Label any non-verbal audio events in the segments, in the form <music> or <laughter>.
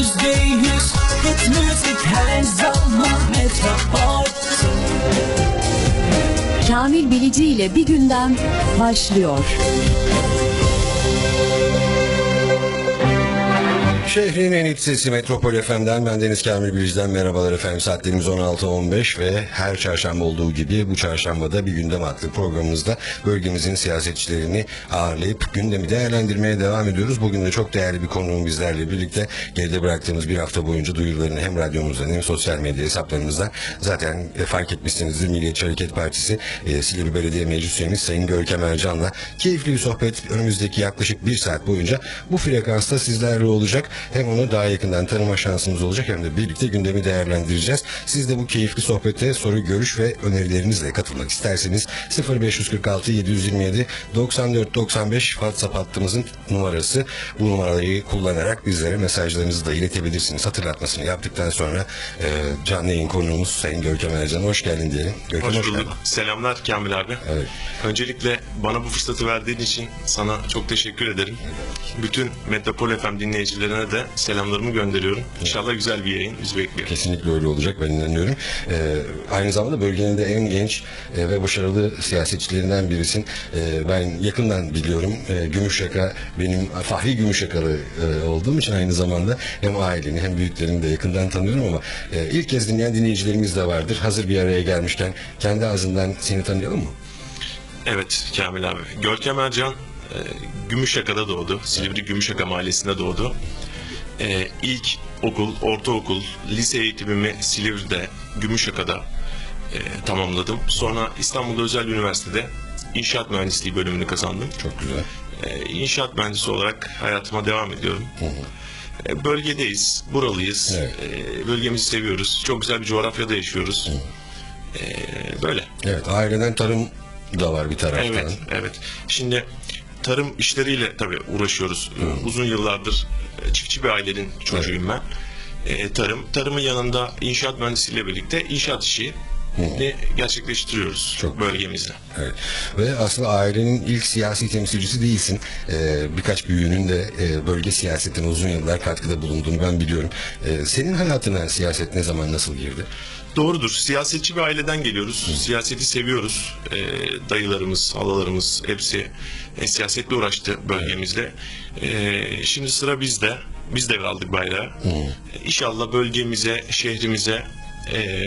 yüzde yüz hit müzik her zaman Metropol Kamil Bilici ile bir gündem başlıyor. Şehrin en iç sesi Metropol FM'den ben Deniz Kamil Bilici'den merhabalar efendim. Saatlerimiz 16.15 ve her çarşamba olduğu gibi bu çarşambada bir gündem adlı programımızda bölgemizin siyasetçilerini ağırlayıp gündemi değerlendirmeye devam ediyoruz. Bugün de çok değerli bir konuğum bizlerle birlikte geride bıraktığımız bir hafta boyunca duyurularını hem radyomuzdan hem sosyal medya hesaplarımızdan zaten e, fark etmişsinizdir Milliyetçi Hareket Partisi e, Silivri Belediye Meclis Üyemiz Sayın Görkem Ercan'la keyifli bir sohbet önümüzdeki yaklaşık bir saat boyunca bu frekansta sizlerle olacak. Hem onu daha yakından tanıma şansımız olacak hem de birlikte gündemi değerlendireceğiz. Siz de bu keyifli sohbete soru, görüş ve önerilerinizle katılmak isterseniz 0546 727 94 95 WhatsApp hattımızın numarası. Bu numarayı kullanarak bizlere mesajlarınızı da iletebilirsiniz. Hatırlatmasını yaptıktan sonra e, canlı yayın konuğumuz Sayın Görkem Ercan hoş geldin diyelim. Görkem Hoş geldin. bulduk. Selamlar Kamil abi. Evet. Öncelikle bana bu fırsatı verdiğin için sana çok teşekkür ederim. Bütün Metropol FM dinleyicilerine de selamlarımı gönderiyorum. İnşallah güzel bir yayın bizi bekliyor. Kesinlikle öyle olacak ben inanıyorum. Ee, aynı zamanda bölgenin de en genç e, ve başarılı siyasetçilerinden birisin. Ee, ben yakından biliyorum. Ee, Gümüşyaka benim Fahri Gümüşyakalı e, olduğum için aynı zamanda hem aileni hem büyüklerini de yakından tanıyorum ama e, ilk kez dinleyen dinleyicilerimiz de vardır. Hazır bir araya gelmişken kendi ağzından seni tanıyalım mı? Evet Kamil abi. Görkem Ercan e, Gümüşyaka'da doğdu. Silivri Gümüşyaka mahallesinde doğdu. E, ilk okul, ortaokul, lise eğitimimi Silivri'de, Gümüşyaka'da e, tamamladım. Sonra İstanbul Özel Üniversitede İnşaat Mühendisliği bölümünü kazandım. Çok güzel. E, İnşaat mühendisi olarak hayatıma devam ediyorum. E, Bölgedeyiz, buralıyız. Evet. E, Bölgemizi seviyoruz. Çok güzel bir coğrafyada yaşıyoruz. E, Böyle. Evet aileden tarım da var bir taraftan. Evet, evet. Şimdi tarım işleriyle tabii uğraşıyoruz. Ee, Uzun yıllardır e, çiftçi bir ailenin çocuğuyum ben. Ee, tarım, tarımın yanında inşaat mühendisiyle birlikte inşaat işi gerçekleştiriyoruz Çok bölgemizde. Evet. Ve aslında ailenin ilk siyasi temsilcisi değilsin. Ee, birkaç büyüğünün de e, bölge siyasetine uzun yıllar katkıda bulunduğunu ben biliyorum. Ee, senin hayatına siyaset ne zaman nasıl girdi? Doğrudur. Siyasetçi bir aileden geliyoruz. Siyaseti seviyoruz. Ee, dayılarımız, halalarımız hepsi e, siyasetle uğraştı bölgemizde. Ee, şimdi sıra bizde. Biz devraldık bayrağı. Ee, İnşallah bölgemize, şehrimize e,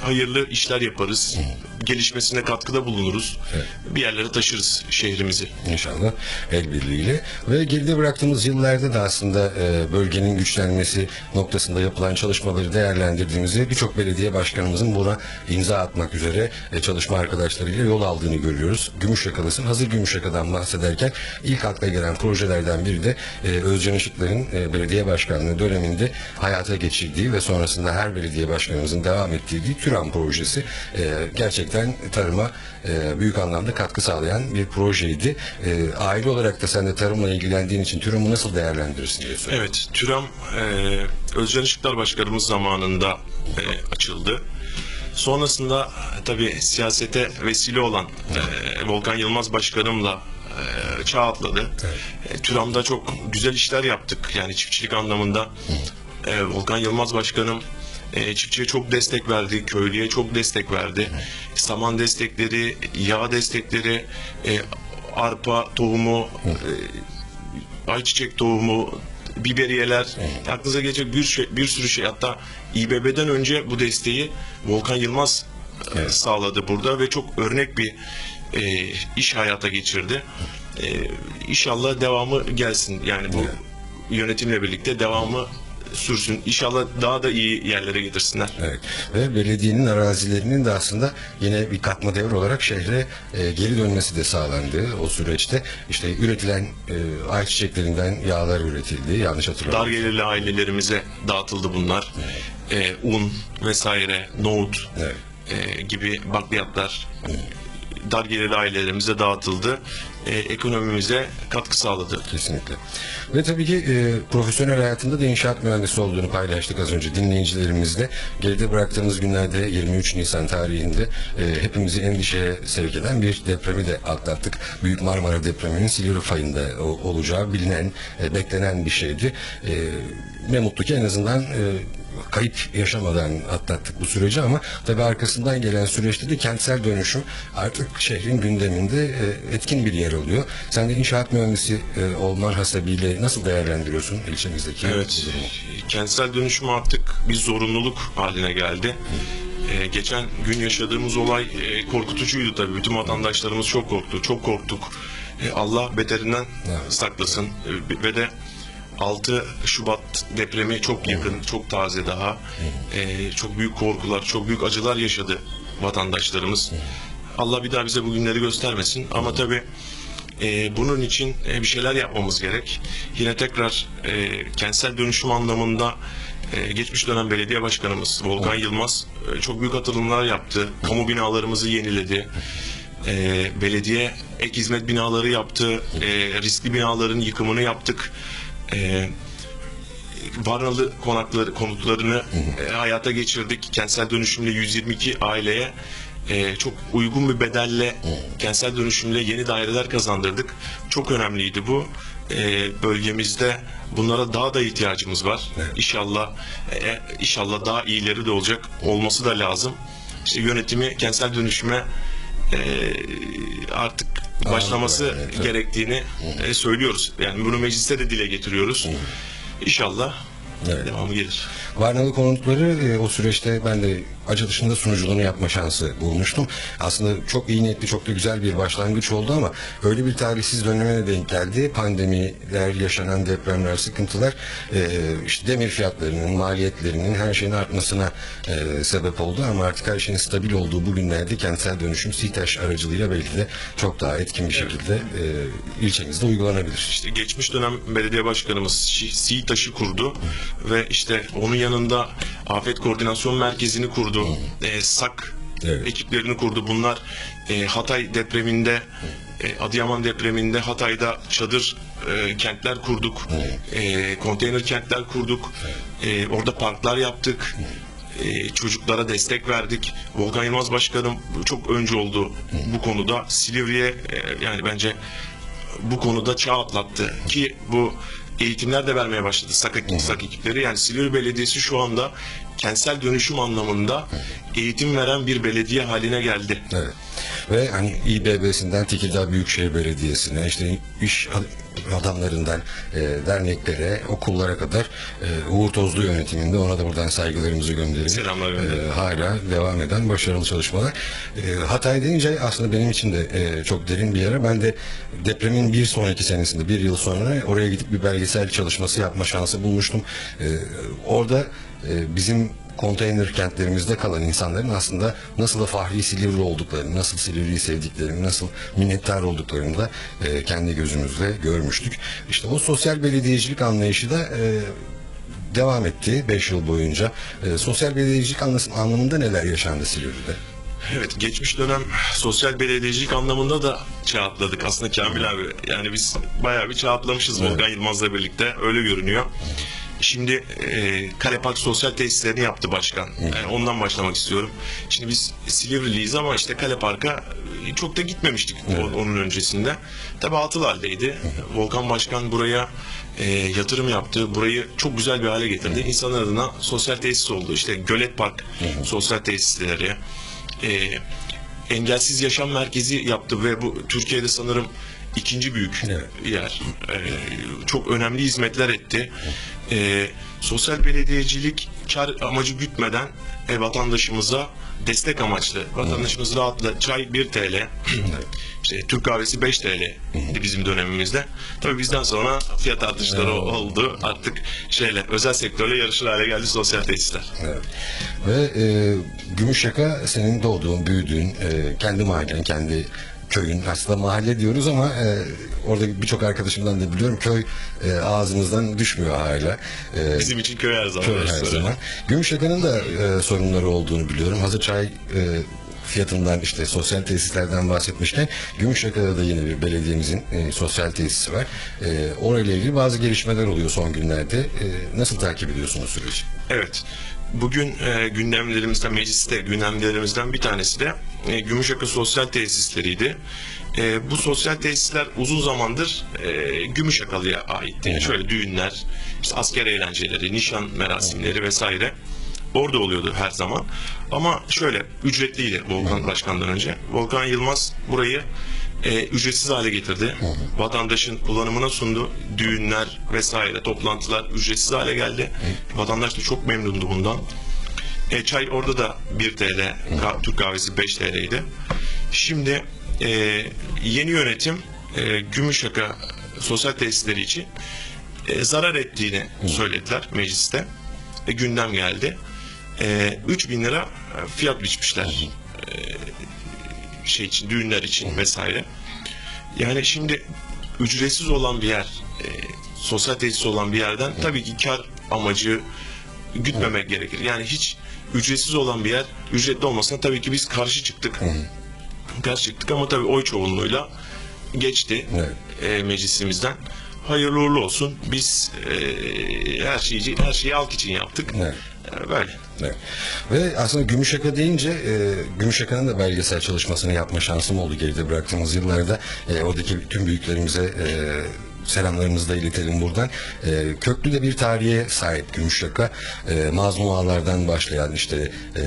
hayırlı işler yaparız. Gelişmesine katkıda bulunuruz. Bir yerlere taşırız şehrimizi. İnşallah el birliğiyle. Ve geride bıraktığımız yıllarda da aslında e, bölgenin güçlenmesi noktasında yapılan çalışmaları değerlendirdiğimizde birçok belediye başkanımızın buna imza atmak üzere e, çalışma arkadaşlarıyla yol aldığını görüyoruz. Gümüşyakalısın. Hazır Gümüşyaka'dan bahsederken ilk akla gelen projelerden biri de e, Özcan Işıklar'ın e, belediye başkanlığı döneminde hayata geçirdiği ve sonrasında her belediye başkanımızın devam ettirdiği TÜRAM projesi e, gerçekten tarıma e, büyük anlamda katkı sağlayan bir projeydi. E, aile olarak da sen de tarımla ilgilendiğin için TÜRAM'ı nasıl değerlendirirsin diye soruyorum. Evet, TÜRAM e, Özcan Işıklar Başkanımız zamanında e, açıldı. Sonrasında e, tabii siyasete vesile olan e, Volkan Yılmaz Başkanımla e, çağ atladı. E, TÜRAM'da çok güzel işler yaptık. Yani çiftçilik anlamında. E, Volkan Yılmaz Başkanım e, çiftçiye çok destek verdi, köylüye çok destek verdi. Saman destekleri, yağ destekleri, e, arpa tohumu, e, ayçiçek tohumu, biberiyeler, aklınıza gelecek bir, şey, bir sürü şey. Hatta İBB'den önce bu desteği Volkan Yılmaz e, sağladı burada ve çok örnek bir e, iş hayata geçirdi. E, inşallah devamı gelsin. Yani bu yönetimle birlikte devamı sürsün. İnşallah daha da iyi yerlere getirsinler. Evet. Ve belediyenin arazilerinin de aslında yine bir katma devre olarak şehre e, geri dönmesi de sağlandı o süreçte. İşte üretilen e, ayçiçeklerinden yağlar üretildi. Yanlış Dar hatırlamıyorum. gelirli ailelerimize dağıtıldı bunlar. E, un vesaire, nohut Evet. e, gibi bakliyatlar dar gelirli ailelerimize dağıtıldı. E, ekonomimize katkı sağladı. Kesinlikle. Ve tabii ki e, profesyonel hayatında da inşaat mühendisi olduğunu paylaştık az önce dinleyicilerimizle. Geride bıraktığımız günlerde 23 Nisan tarihinde e, hepimizi endişeye sevk eden bir depremi de atlattık. Büyük Marmara depreminin Silivri fayında o- olacağı bilinen, e, beklenen bir şeydi. E, ne mutlu ki en azından e, kayıp yaşamadan atlattık bu süreci ama tabii arkasından gelen süreçte de kentsel dönüşüm artık şehrin gündeminde e, etkin bir yer alıyor. Sen de inşaat mühendisi e, olman hasebiyle nasıl değerlendiriyorsun ilçemizdeki Evet, durumu? kentsel dönüşüm artık bir zorunluluk haline geldi. Ee, geçen gün yaşadığımız olay e, korkutucuydu tabii. Bütün vatandaşlarımız çok korktu, çok korktuk. E, Allah beterinden saklasın E, ve de 6 Şubat depremi çok yakın, çok taze daha. E, çok büyük korkular, çok büyük acılar yaşadı vatandaşlarımız. Allah bir daha bize bu günleri göstermesin. Ama tabii e, bunun için e, bir şeyler yapmamız gerek. Yine tekrar e, kentsel dönüşüm anlamında e, geçmiş dönem belediye başkanımız Volkan Yılmaz e, çok büyük atılımlar yaptı. Kamu binalarımızı yeniledi. E, belediye ek hizmet binaları yaptı. E, riskli binaların yıkımını yaptık. E, Varnalı konakları konutlarını e, hayata geçirdik. Kentsel dönüşümle 122 aileye e, çok uygun bir bedelle kentsel dönüşümle yeni daireler kazandırdık. Çok önemliydi bu. E, bölgemizde bunlara daha da ihtiyacımız var. İnşallah e, inşallah daha iyileri de olacak. Olması da lazım. İşte yönetimi kentsel dönüşüme e, artık başlaması evet, gerektiğini e, söylüyoruz. Yani bunu mecliste de dile getiriyoruz. İnşallah Evet. devamı gelir. Varnalı konutları e, o süreçte ben de açılışında sunuculuğunu yapma şansı bulmuştum. Aslında çok iyi niyetli, çok da güzel bir başlangıç oldu ama öyle bir talihsiz döneme de denk geldi. Pandemiler, yaşanan depremler, sıkıntılar e, işte demir fiyatlarının, maliyetlerinin her şeyin artmasına e, sebep oldu ama artık her şeyin stabil olduğu bu günlerde kentsel dönüşüm SİTAŞ aracılığıyla belki de çok daha etkin bir şekilde e, ilçemizde uygulanabilir. İşte geçmiş dönem belediye başkanımız Şi- SİTAŞ'ı kurdu ve işte onun yanında Afet Koordinasyon Merkezi'ni kurdu. E, SAK Evet. ekiplerini kurdu. Bunlar e, Hatay depreminde e, Adıyaman depreminde Hatay'da çadır e, kentler kurduk. E, konteyner kentler kurduk. E, orada parklar yaptık. E, çocuklara destek verdik. Volkan Yılmaz Başkanım çok önce oldu bu konuda. Silivri'ye e, yani bence bu konuda çağ atlattı ki bu eğitimler de vermeye başladı SAK, SAK ekipleri. Yani Silivri Belediyesi şu anda kentsel dönüşüm anlamında eğitim veren bir belediye haline geldi. Evet. Ve hani İBB'sinden Tekirdağ Büyükşehir Belediyesi'ne işte iş adamlarından e, derneklere, okullara kadar e, Uğur Tozlu yönetiminde ona da buradan saygılarımızı gönderelim. Selamlar gönderelim. E, hala devam eden başarılı çalışmalar. E, Hatay deyince aslında benim için de e, çok derin bir yere. Ben de depremin bir sonraki senesinde, bir yıl sonra oraya gidip bir belgesel çalışması yapma şansı bulmuştum. E, orada e, bizim konteyner kentlerimizde kalan insanların aslında nasıl da fahri Silivri olduklarını, nasıl Silivri'yi sevdiklerini, nasıl minnettar olduklarını da e, kendi gözümüzle görmüştük. İşte o sosyal belediyecilik anlayışı da e, devam etti 5 yıl boyunca. E, sosyal belediyecilik anlamında neler yaşandı Silivri'de? Evet geçmiş dönem sosyal belediyecilik anlamında da çağ atladık aslında Kamil abi. Yani biz bayağı bir çağ atlamışız Volkan Yılmaz'la birlikte öyle görünüyor. Şimdi e, Kale Park sosyal tesislerini yaptı başkan. Yani ondan başlamak istiyorum. Şimdi biz Silivri'liyiz ama işte Kale Park'a e, çok da gitmemiştik o- onun öncesinde. Tabii atıl haldeydi. Volkan Başkan buraya e, yatırım yaptı. Burayı çok güzel bir hale getirdi. İnsanlar adına sosyal tesis oldu. İşte Gölet Park sosyal tesisleri. E, engelsiz yaşam merkezi yaptı ve bu Türkiye'de sanırım ikinci büyük Evet. yer. E, çok önemli hizmetler etti. E, sosyal belediyecilik kar amacı gütmeden e, vatandaşımıza destek amaçlı. Vatandaşımız rahatla çay 1 TL, <clears throat> işte Türk kahvesi 5 TL bizim dönemimizde. Tabii bizden sonra fiyat artışları oldu. Artık şeyle özel sektörle yarışır hale geldi sosyal tesisler. Evet. Ve e, Gümüşyaka senin doğduğun, büyüdüğün, e, kendi mahallen, kendi köyün. Aslında mahalle diyoruz ama e, orada birçok arkadaşımdan da biliyorum köy e, ağzımızdan düşmüyor hala. E, Bizim için köy her zaman. köy her orası. zaman. Gümüşyaka'nın da e, sorunları olduğunu biliyorum. Hazır çay e, fiyatından işte sosyal tesislerden bahsetmişken Gümüşyaka'da da yine bir belediyemizin e, sosyal tesisi var. E, orayla ilgili bazı gelişmeler oluyor son günlerde. E, nasıl takip ediyorsunuz süreci? Evet. Bugün e, gündemlerimizden, mecliste gündemlerimizden bir tanesi de e, Gümüşyaka Sosyal Tesisleriydi. E, bu sosyal tesisler uzun zamandır e, Gümüşyakalı'ya aitti. Şöyle düğünler, işte asker eğlenceleri, nişan merasimleri vesaire orada oluyordu her zaman. Ama şöyle ücretliydi Volkan Başkan'dan önce. Volkan Yılmaz burayı e, ücretsiz hale getirdi. Vatandaşın kullanımına sundu. Düğünler vesaire, toplantılar ücretsiz hale geldi. Vatandaş da çok memnundu bundan. E, çay orada da 1 TL, ka- Türk kahvesi 5 TL'ydi. Şimdi e, yeni yönetim e, Gümüşyaka sosyal tesisleri için e, zarar ettiğini söylediler mecliste. E, gündem geldi. E, 3 bin lira fiyat biçmişler. E, şey için, düğünler için vesaire. Yani şimdi ücretsiz olan bir yer, e, sosyal tesis olan bir yerden tabii ki kar amacı gütmemek gerekir. Yani hiç ücretsiz olan bir yer ücretli olmasına tabii ki biz karşı çıktık. Karşı çıktık ama tabii oy çoğunluğuyla geçti Evet. e, meclisimizden. Hayırlı uğurlu olsun. Biz e, her şeyi her şeyi halk için yaptık. Evet. E, böyle. Evet. Ve aslında Gümüşyaka deyince e, Gümüşyaka'nın da belgesel çalışmasını yapma şansım oldu geride bıraktığımız yıllarda. E, oradaki tüm büyüklerimize e, selamlarımızı da iletelim buradan. E, köklü de bir tarihe sahip Gümüşyaka. E, Mazlum başlayan işte e,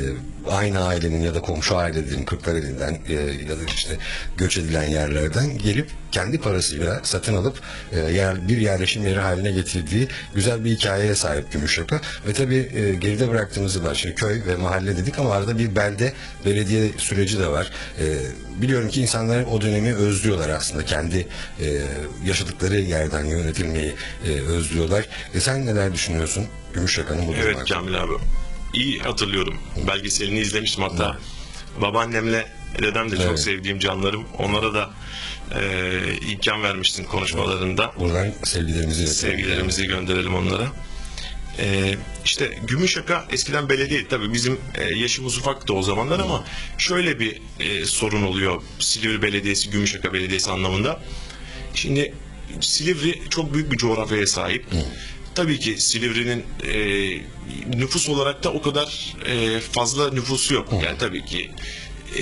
aynı ailenin ya da komşu ailelerin Kırklareli'nden e, ya da işte göç edilen yerlerden gelip kendi parasıyla satın alıp e, yer, bir yerleşim yeri haline getirdiği güzel bir hikayeye sahip Gümüşyaka. Ve tabii e, geride bıraktığımız yıllar şimdi köy ve mahalle dedik ama arada bir belde belediye süreci de var. E, biliyorum ki insanlar o dönemi özlüyorlar aslında. Kendi e, yaşadıkları yerden yönetilmeyi e, özlüyorlar. E, sen neler düşünüyorsun Gümüşyaka'nın bu durum Evet? Kamil abi. İyi hatırlıyorum. Belgeselini izlemiştim hatta. Babaannemle dedem de çok Evet. sevdiğim canlarım. Onlara da e, imkan vermiştin konuşmalarında. Buradan sevgilerimizi. Sevgilerimizi gönderelim onlara. Ee, işte Gümüşyaka eskiden belediye tabii bizim e, yaşımız ufaktı o zamanlar ama şöyle bir e, sorun oluyor Silivri Belediyesi Gümüşyaka Belediyesi anlamında. Şimdi Silivri çok büyük bir coğrafyaya sahip. Tabii ki Silivri'nin e, nüfus olarak da o kadar e, fazla nüfusu yok. Yani tabii ki e,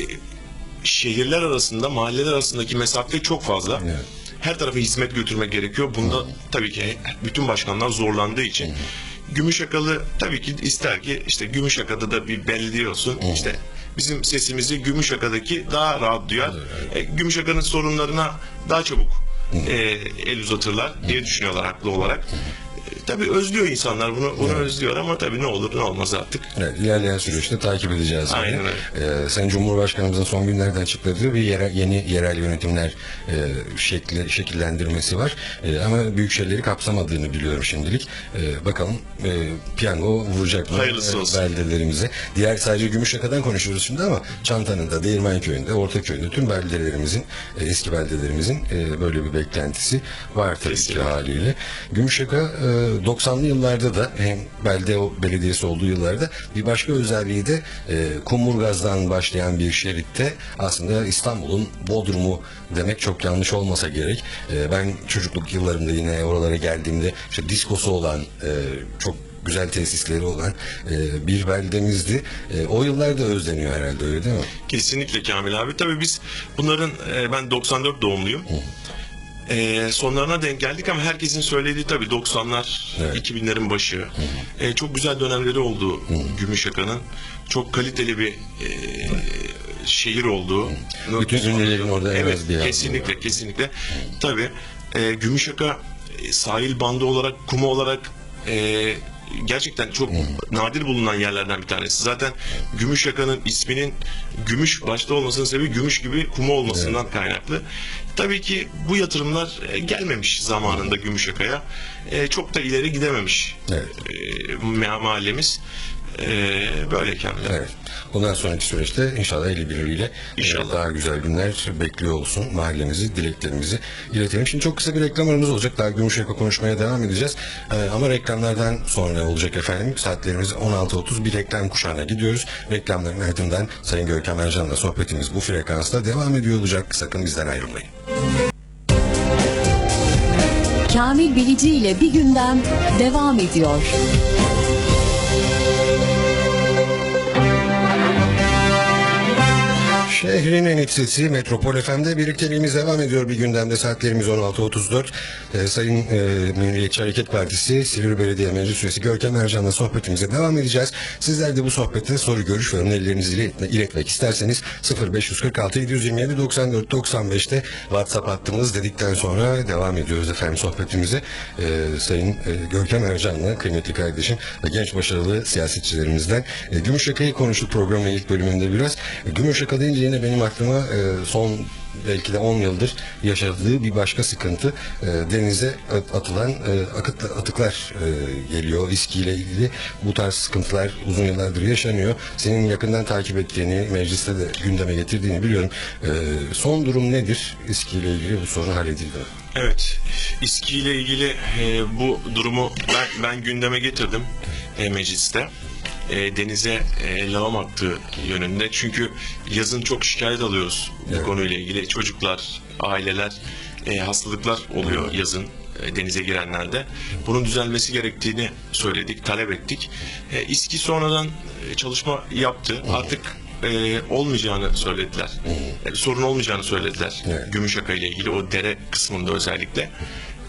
şehirler arasında, mahalleler arasındaki mesafe çok fazla. Evet. Her tarafa hizmet götürmek gerekiyor. Bunda tabii ki bütün başkanlar zorlandığı için. Gümüşyakalı tabii ki ister ki işte Gümüşyaka'da da bir belediye olsun. İşte bizim sesimizi Gümüşyaka'daki daha rahat duyar. E, Gümüşyaka'nın sorunlarına daha çabuk e, el uzatırlar diye düşünüyorlar haklı olarak. Tabii özlüyor insanlar bunu, bunu özlüyor ama tabii ne olur ne olmaz artık. Evet, ilerleyen süreçte takip edeceğiz. yine. Aynen Ee, Sayın Cumhurbaşkanımızın son günlerde açıkladığı bir yere, yeni yerel yönetimler e, şekli, şekillendirmesi var. E, ama büyük şeyleri kapsamadığını biliyorum şimdilik. E, bakalım e, piyango vuracak mı Hayırlısı e, olsun. beldelerimize. Diğer sadece Gümüşyaka'dan konuşuyoruz şimdi ama Çantanın da, Değirmenköy'ünde, Ortaköy'ünde tüm beldelerimizin, e, eski beldelerimizin e, böyle bir beklentisi var tabii ki Kesinlikle. haliyle. Gümüşyaka e, 90'lı yıllarda da hem belde belediyesi olduğu yıllarda bir başka özelliği de e, Kumburgaz'dan başlayan bir şeritte aslında İstanbul'un Bodrum'u demek çok yanlış olmasa gerek. E, ben çocukluk yıllarımda yine oralara geldiğimde işte diskosu olan e, çok güzel tesisleri olan e, bir beldemizdi. E, o yıllarda özleniyor herhalde öyle değil mi? Kesinlikle Kamil abi. Tabii biz bunların e, ben 94 doğumluyum. E, sonlarına denk geldik ama herkesin söylediği tabii 90'lar, Evet. 2000'lerin başı. E, çok güzel dönemleri oldu Gümüşyaka'nın. Çok kaliteli bir e, şehir oldu. Bütün ünlülerin orada Evet, bir yer kesinlikle, kesinlikle. Tabii e, Gümüşyaka e, sahil bandı olarak, kumu olarak e, gerçekten çok nadir bulunan yerlerden bir tanesi. Zaten Gümüşyaka'nın isminin gümüş başta olmasının sebebi gümüş gibi kumu olmasından kaynaklı. Tabii ki bu yatırımlar e, gelmemiş zamanında Gümüşyaka'ya. E, çok da ileri gidememiş Evet. e, ma- mahallemiz. Ee, böyle abi. Evet. Bundan sonraki süreçte inşallah eli birliğiyle İnşallah. e, daha güzel günler bekliyor olsun. Mahallemizi, dileklerimizi iletelim. Şimdi çok kısa bir reklam aramız olacak. Daha Gümüşyaka konuşmaya devam edeceğiz. E, ama reklamlardan sonra olacak efendim. Saatlerimiz 16.30 bir reklam kuşağına gidiyoruz. Reklamların ardından Sayın Görkem Ercan'la sohbetimiz bu frekansta devam ediyor olacak. Sakın bizden ayrılmayın. Kamil Bilici ile bir gündem devam ediyor. Şehrin en iç sesi Metropol FM'de birlikteliğimiz devam ediyor. Bir gündemde saatlerimiz 16.34. Ee, Sayın e, Milliyetçi Hareket Partisi Silivri Belediye Meclis Üyesi Görkem Ercan'la sohbetimize devam edeceğiz. Sizler de bu sohbette soru, görüş ve önerilerinizi iletme, iletmek isterseniz 0546 727 94 95'te WhatsApp hattımız dedikten sonra devam ediyoruz efendim sohbetimize. Ee, Sayın e, Görkem Ercan'la kıymetli kardeşim ve genç başarılı siyasetçilerimizden e, Gümüşyaka'yı konuştuk programın ilk bölümünde biraz. E, Gümüşyaka deyince yine benim aklıma e, son belki de 10 yıldır yaşadığı bir başka sıkıntı e, denize at- atılan e, akıt, atıklar e, geliyor. İSKİ ile ilgili bu tarz sıkıntılar uzun yıllardır yaşanıyor. Senin yakından takip ettiğini, mecliste de gündeme getirdiğini biliyorum. E, son durum nedir? İSKİ ile ilgili bu sorun halledildi mi? Evet, İSKİ ile ilgili e, bu durumu ben, ben gündeme getirdim e, mecliste. E, denize e, lağım aktığı yönünde. Çünkü yazın çok şikayet alıyoruz bu Evet. konuyla ilgili. Çocuklar, aileler, e, hastalıklar oluyor yazın e, denize girenlerde. Bunun düzelmesi gerektiğini söyledik, talep ettik. E, İSKİ sonradan e, çalışma yaptı. Artık e, olmayacağını söylediler. E, sorun olmayacağını söylediler. Evet. Gümüşyaka ile ilgili o dere kısmında özellikle.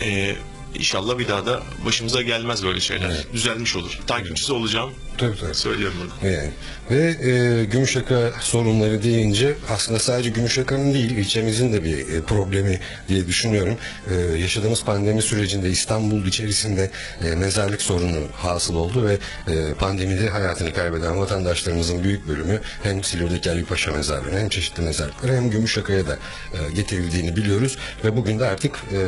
Ee, inşallah bir daha da başımıza gelmez böyle şeyler. Düzelmiş olur. Takipçisi olacağım. Tabii tabii. Bunu. Yani. Ve e, Gümüşyaka sorunları deyince aslında sadece Gümüşyaka'nın değil ilçemizin de bir e, problemi diye düşünüyorum. E, yaşadığımız pandemi sürecinde İstanbul içerisinde e, mezarlık sorunu hasıl oldu ve e, pandemide hayatını kaybeden vatandaşlarımızın büyük bölümü hem Silivri'deki Ali Paşa mezarlığına hem çeşitli mezarlıklara hem Gümüşyaka'ya da e, getirildiğini biliyoruz ve bugün de artık e,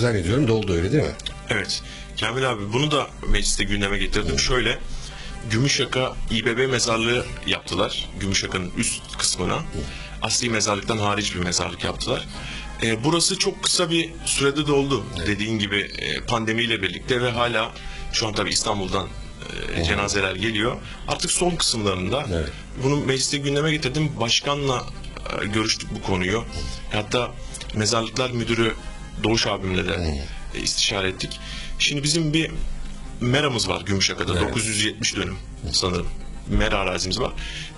zannediyorum doldu öyle değil mi? Evet. Kamil abi bunu da mecliste gündeme getirdim. Şöyle Gümüşyaka İBB mezarlığı yaptılar. Gümüşyaka'nın üst kısmına. Asli mezarlıktan hariç bir mezarlık yaptılar. Ee, burası çok kısa bir sürede doldu. Dediğin gibi e, pandemiyle birlikte ve hala şu an tabii İstanbul'dan e, cenazeler geliyor. Artık son kısımlarında Evet. bunu mecliste gündeme getirdim. Başkanla e, görüştük bu konuyu. Hatta mezarlıklar müdürü Doğuş abimle de e, istişare ettik. Şimdi bizim bir meramız var Gümüşyaka'da. Evet. 970 dönüm sanırım. Mera arazimiz var.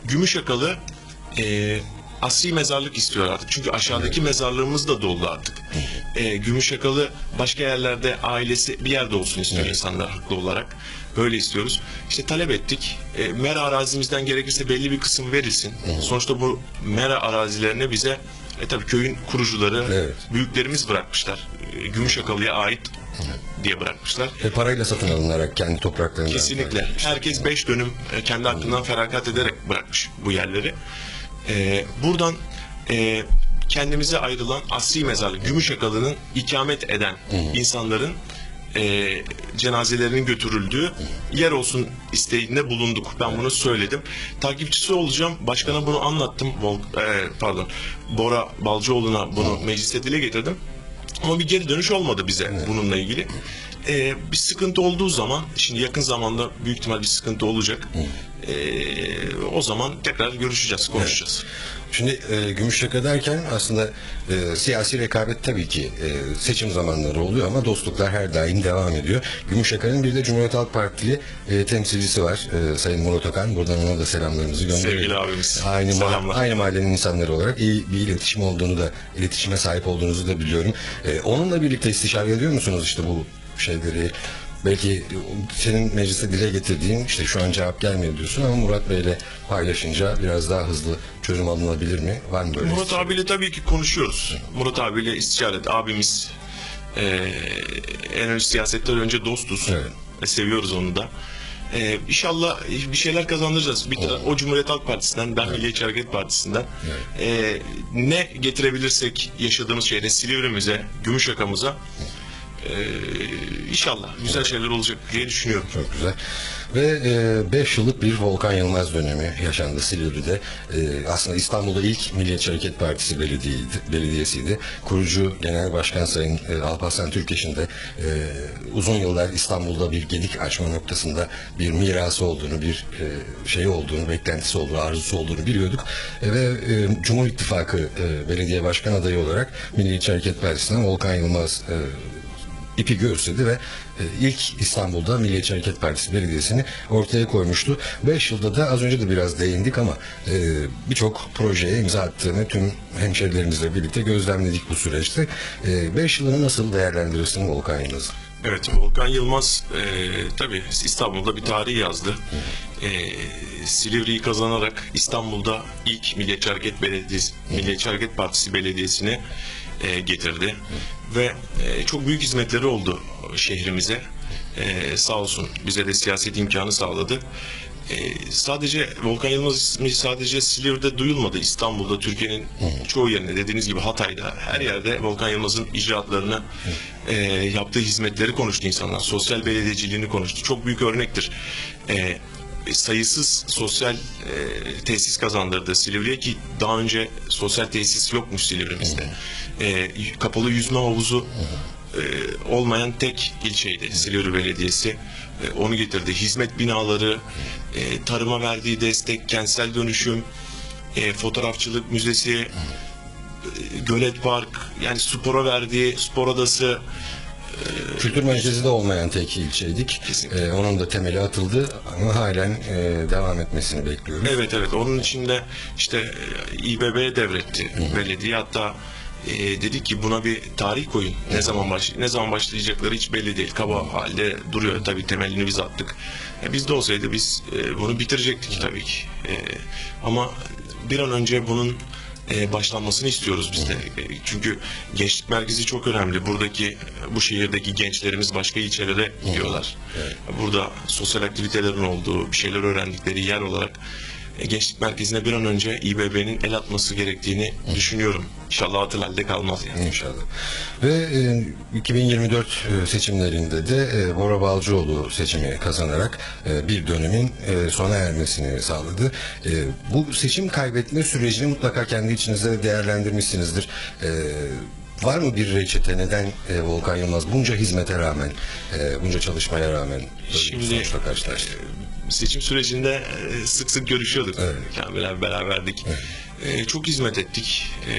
Gümüşyakalı e, asli mezarlık istiyor artık. Çünkü aşağıdaki mezarlığımız da doldu artık. E, Gümüşyakalı başka yerlerde ailesi bir yerde olsun istiyor insanlar haklı olarak. Böyle istiyoruz. İşte talep ettik. E, mera arazimizden gerekirse belli bir kısım verilsin. Sonuçta bu mera arazilerine bize e, tabii köyün kurucuları, Evet. büyüklerimiz bırakmışlar. E, Gümüşyakalı'ya ait diye bırakmışlar. Ve parayla satın alınarak kendi topraklarından. Kesinlikle. Herkes 5 dönüm e, kendi hakkından feragat ederek bırakmış bu yerleri. E, buradan e, kendimize ayrılan asli mezarlık Gümüşyakalı'nın ikamet eden insanların e, cenazelerinin götürüldüğü yer olsun isteğinde bulunduk. Ben bunu söyledim. Takipçisi olacağım. Başkana bunu anlattım. Vol- e, pardon. Bora Balcıoğlu'na bunu mecliste dile getirdim. Ama bir geri dönüş olmadı bize bununla ilgili. Ee, bir sıkıntı olduğu zaman, şimdi yakın zamanda büyük ihtimal bir sıkıntı olacak. Ee, o zaman tekrar görüşeceğiz, konuşacağız. Şimdi e, Gümüşyaka derken aslında e, siyasi rekabet tabii ki e, seçim zamanları oluyor ama dostluklar her daim devam ediyor. Gümüşyaka'nın bir de Cumhuriyet Halk Partili e, temsilcisi var. E, Sayın Murat Okan. Buradan ona da selamlarımızı gönderelim. Sevgili abimiz. Aynı, ma- aynı mahallenin insanları olarak iyi bir iletişim olduğunu da, iletişime sahip olduğunuzu da biliyorum. E, onunla birlikte istişare ediyor musunuz işte bu şeyleri? Belki senin mecliste dile getirdiğin işte şu an cevap gelmiyor diyorsun ama Murat Bey'le paylaşınca biraz daha hızlı çözüm alınabilir mi? Var mı böyle? Murat istişare? abiyle tabii ki konuşuyoruz. Murat abiyle istişare et. Abimiz ee, en önce siyasetten önce dostuz. Evet. Ve seviyoruz onu da. Ee, inşallah bir şeyler kazandıracağız. Bir tane o Cumhuriyet Halk Partisi'nden, ben Milliyetçi Hareket Partisi'nden ee, ne getirebilirsek yaşadığımız şehre, Silivri'mize, Gümüşyaka'mıza E, inşallah güzel şeyler olacak diye düşünüyorum. Çok güzel. Ve 5 yıllık bir Volkan Yılmaz dönemi yaşandı Silivri'de. E, aslında İstanbul'da ilk Milliyetçi Hareket Partisi belediyeydi, belediyesiydi. Kurucu Genel Başkan Sayın e, Alparslan Türkeş'in de e, uzun yıllar İstanbul'da bir gedik açma noktasında bir mirası olduğunu, bir e, şey olduğunu, beklentisi olduğunu, arzusu olduğunu biliyorduk. E, ve e, Cumhur İttifakı e, belediye başkan adayı olarak Milliyetçi Hareket Partisi'nden Volkan Yılmaz e, ipi göğüsledi ve e, ilk İstanbul'da Milliyetçi Hareket Partisi Belediyesi'ni ortaya koymuştu. 5 yılda da az önce de biraz değindik ama e, birçok projeye imza attığını tüm hemşerilerimizle birlikte gözlemledik bu süreçte. 5 yılını nasıl değerlendirirsin Volkan Yılmaz? Evet, Volkan Yılmaz e, tabii İstanbul'da bir tarih yazdı. E, Silivri'yi kazanarak İstanbul'da ilk Milliyetçi Hareket Belediyesi, Milliyetçi Hareket Partisi Belediyesi'ni e, getirdi. Ve e, çok büyük hizmetleri oldu şehrimize. E, sağ olsun bize de siyaset imkanı sağladı. E, sadece Volkan Yılmaz ismi sadece Silivri'de duyulmadı. İstanbul'da, Türkiye'nin çoğu yerinde dediğiniz gibi Hatay'da her yerde Volkan Yılmaz'ın icraatlarını e, yaptığı hizmetleri konuştu insanlar. Sosyal belediyeciliğini konuştu. Çok büyük örnektir. E, sayısız sosyal e, tesis kazandırdı Silivri'ye ki daha önce sosyal tesis yokmuş Silivri'mizde. E, kapalı yüzme havuzu e, olmayan tek ilçeydi Silivri Belediyesi. E, onu getirdi. Hizmet binaları, e, tarıma verdiği destek, kentsel dönüşüm, e, fotoğrafçılık müzesi, e, Gölet Park, yani spora verdiği spor adası, Kültür merkezi de olmayan tek ilçeydik. Kesinlikle. E, onun da temeli atıldı ama halen e, devam etmesini bekliyoruz. Evet evet onun içinde işte e, İBB'ye devretti belediye hatta e, dedi ki buna bir tarih koyun. Ne zaman baş ne zaman başlayacakları hiç belli değil. Kaba halde duruyor. Tabii temelini biz attık. E, biz de olsaydı biz e, bunu bitirecektik tabii ki. E, ama bir an önce bunun e, başlanmasını istiyoruz biz de. E, çünkü gençlik merkezi çok önemli. Buradaki bu şehirdeki gençlerimiz başka ilçelere gidiyorlar. Burada sosyal aktivitelerin olduğu, bir şeyler öğrendikleri yer olarak e, gençlik merkezine bir an önce İBB'nin el atması gerektiğini düşünüyorum. İnşallah atıl halde kalmaz yani. İnşallah. Ve e, 2024 e, seçimlerinde de e, Bora Balcıoğlu seçimi kazanarak e, bir dönemin e, sona ermesini sağladı. E, bu seçim kaybetme sürecini mutlaka kendi içinizde değerlendirmişsinizdir. E, var mı bir reçete neden e, Volkan Yılmaz bunca hizmete rağmen, e, bunca çalışmaya rağmen Şimdi sonuçla karşılaştı? Seçim sürecinde e, sık sık görüşüyorduk. Evet. Kamil abi beraberdik. E, çok hizmet ettik. E,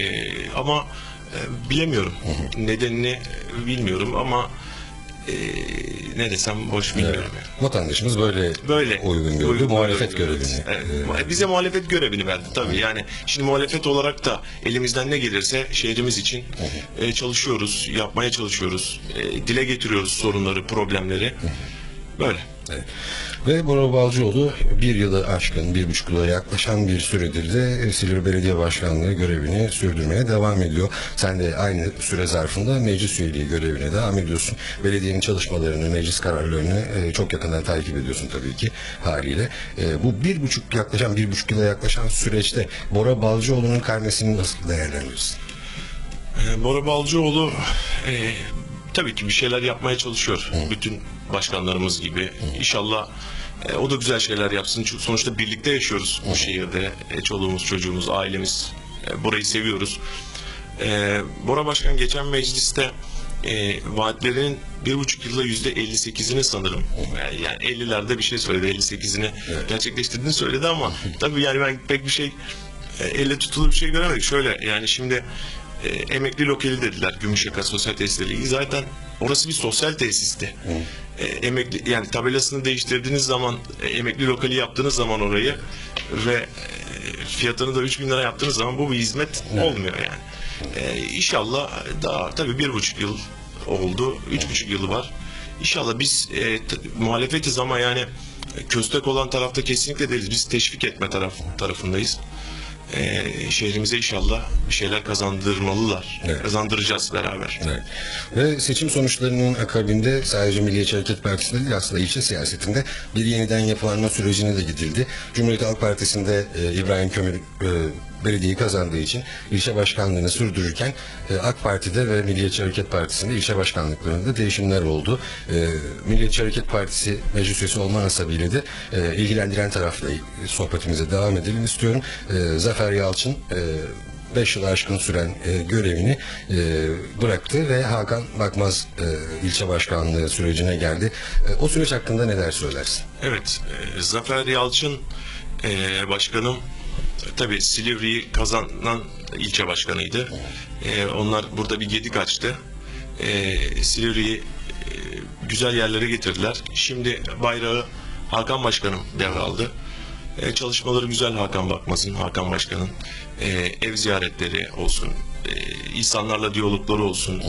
ama e, bilemiyorum. Nedenini bilmiyorum ama e, ne desem boş bilmiyorum. yani. Vatandaşımız böyle, Böyle uygun gördü. uygun muhalefet görevini. evet. e, Bize muhalefet görevini verdi tabii. Yani şimdi muhalefet olarak da elimizden ne gelirse şehrimiz için e, çalışıyoruz, yapmaya çalışıyoruz, e, dile getiriyoruz sorunları, problemleri. Böyle. Evet. Ve Bora Balcıoğlu bir yılı aşkın, bir buçuk yıla yaklaşan bir süredir de Silivri Belediye Başkanlığı görevini sürdürmeye devam ediyor. Sen de aynı süre zarfında meclis üyeliği görevine devam ediyorsun. Belediyenin çalışmalarını, meclis kararlarını e, çok yakından takip ediyorsun tabii ki haliyle. E, bu bir buçuk yaklaşan, bir buçuk yıla yaklaşan süreçte Bora Balcıoğlu'nun karnesini nasıl değerlendiriyorsun? Bora Balcıoğlu e, tabii ki bir şeyler yapmaya çalışıyor. Bütün başkanlarımız gibi. İnşallah e, o da güzel şeyler yapsın. Çünkü sonuçta birlikte yaşıyoruz bu şehirde. E, çoluğumuz, çocuğumuz, ailemiz. E, burayı seviyoruz. E, Bora Başkan geçen mecliste e, vaatlerinin bir buçuk yılda yüzde 58'ini sanırım yani, yani 50'lerde bir şey söyledi 58'ini gerçekleştirdiğini söyledi ama <laughs> tabii yani ben pek bir şey e, elle tutulur bir şey göremedik. Şöyle yani şimdi e, emekli lokali dediler Gümüşyaka Sosyal Tesisleri. Zaten orası bir sosyal tesisti. E, emekli yani tabelasını değiştirdiğiniz zaman e, emekli lokali yaptığınız zaman orayı ve e, fiyatını da 3000 lira yaptığınız zaman bu bir hizmet olmuyor yani. E, inşallah daha tabii bir buçuk yıl oldu. Üç buçuk yılı var. İnşallah biz e, muhalefetiz ama yani e, köstek olan tarafta kesinlikle değiliz. Biz teşvik etme taraf, tarafındayız. E, şehrimize inşallah bir şeyler kazandırmalılar. Evet. Kazandıracağız beraber. Evet. Ve seçim sonuçlarının akabinde sadece Milliyetçi Hareket Partisi'nde değil aslında ilçe siyasetinde bir yeniden yapılanma sürecine de gidildi. Cumhuriyet Halk Partisi'nde e, İbrahim Kömür e, belediyeyi kazandığı için ilçe başkanlığını sürdürürken e, AK Parti'de ve Milliyetçi Hareket Partisi'nde ilçe başkanlıklarında değişimler oldu. E, Milliyetçi Hareket Partisi meclis üyesi olma nasabıyla de e, ilgilendiren tarafla sohbetimize devam edelim istiyorum. E, Zafer Yalçın e, 5 yılı aşkın süren e, görevini e, bıraktı ve Hakan Bakmaz e, ilçe başkanlığı sürecine geldi. E, o süreç hakkında neler söylersin? Evet, e, Zafer Yalçın e, başkanım tabii Silivri'yi kazanan ilçe başkanıydı. E, onlar burada bir gedik açtı. E, Silivri'yi e, güzel yerlere getirdiler. Şimdi bayrağı Hakan Başkanım devraldı. E, çalışmaları güzel Hakan Bakmaz'ın, Hakan Başkan'ın. E, ev ziyaretleri olsun, e, insanlarla diyalogları olsun.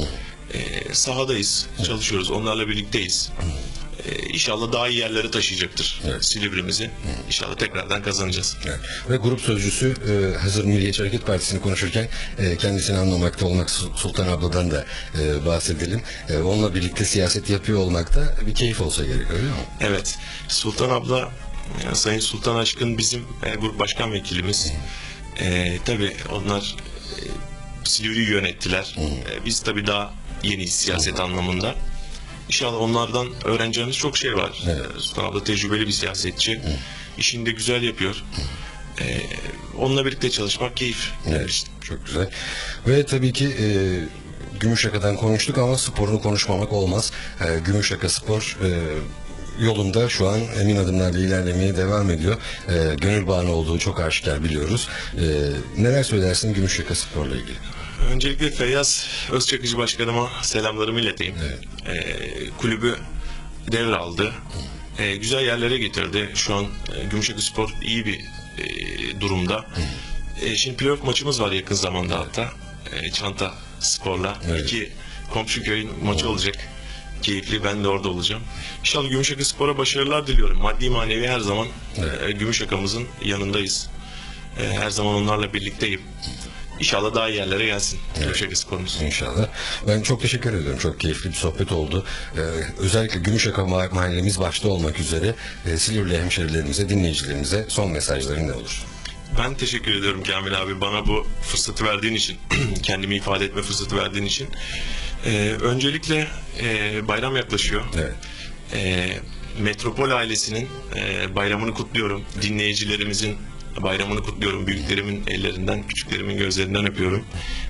E, sahadayız, çalışıyoruz, onlarla birlikteyiz. E, inşallah daha iyi yerlere taşıyacaktır Silivri'mizi. İnşallah tekrardan kazanacağız. Evet. Ve grup sözcüsü e, hazır Milliyetçi Hareket Partisi'ni konuşurken e, kendisini anlamakta olmak Su- Sultan abladan da e, bahsedelim. E, onunla birlikte siyaset yapıyor olmak da bir keyif olsa gerek öyle mi? Evet, Sultan abla, Sayın Sultan Aşkın bizim e, grup başkan vekilimiz. E, tabii onlar e, Silivri'yi yönettiler. E, biz tabii daha yeniyiz siyaset anlamında. İnşallah onlardan öğreneceğimiz çok şey var. E, Sultan abla tecrübeli bir siyasetçi. İşini de güzel yapıyor. E, onunla birlikte çalışmak keyif. Evet, çok güzel. Ve tabii ki e, Gümüşyaka'dan konuştuk ama sporunu konuşmamak olmaz. E, Gümüşyaka Spor e, yolunda şu an emin adımlarla ilerlemeye devam ediyor. E, gönül bağını olduğu çok aşikar biliyoruz. E, neler söylersin Gümüşyaka Spor'la ilgili? Öncelikle Feyyaz Özçakıcı Başkanıma selamlarımı ileteyim. Ee, kulübü devraldı. Ee, güzel yerlere getirdi. Şu an e, Gümüşhakı Spor iyi bir e, durumda. E, şimdi playoff maçımız var yakın zamanda hatta. E, Çanta Spor'la. Evet. İki komşu köyün maçı olacak. Keyifli ben de orada olacağım. İnşallah Gümüşhakı Spor'a başarılar diliyorum. Maddi manevi her zaman e, Gümüşhaka'mızın yanındayız. E, her zaman onlarla birlikteyim. İnşallah daha iyi yerlere gelsin Gümüşhakı Spor'umuz. İnşallah. Ben çok teşekkür ediyorum. Çok keyifli bir sohbet oldu. Ee, özellikle Gümüşyaka ma- mahallemiz başta olmak üzere e, Silivri hemşerilerimize, dinleyicilerimize son mesajların ne olur? Ben teşekkür ediyorum Kamil abi bana bu fırsatı verdiğin için, <clears throat> kendimi ifade etme fırsatı verdiğin için. Ee, öncelikle e, bayram yaklaşıyor. Evet. Ee, Metropol ailesinin e, bayramını kutluyorum. Dinleyicilerimizin bayramını kutluyorum. Büyüklerimin ellerinden, küçüklerimin gözlerinden öpüyorum.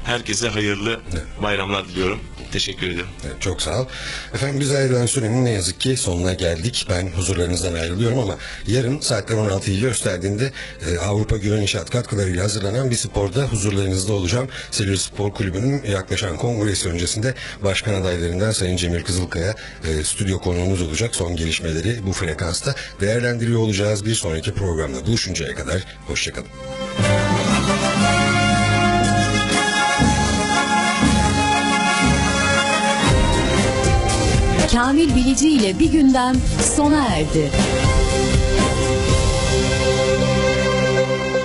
Herkese hayırlı bayramlar diliyorum. Teşekkür ederim. Evet, çok sağ ol. Efendim biz ayrılan sürenin ne yazık ki sonuna geldik. Ben huzurlarınızdan ayrılıyorum ama yarın saatler 16'yı gösterdiğinde e, Avrupa Güven İnşaat katkılarıyla hazırlanan bir sporda huzurlarınızda olacağım. Silivri Spor Kulübü'nün yaklaşan kongresi öncesinde başkan adaylarından Sayın Cemil Kızılkaya e, stüdyo konuğumuz olacak. Son gelişmeleri bu frekansta değerlendiriyor olacağız. Bir sonraki programda buluşuncaya kadar hoşçakalın. Kamil Bilici ile bir gündem sona erdi.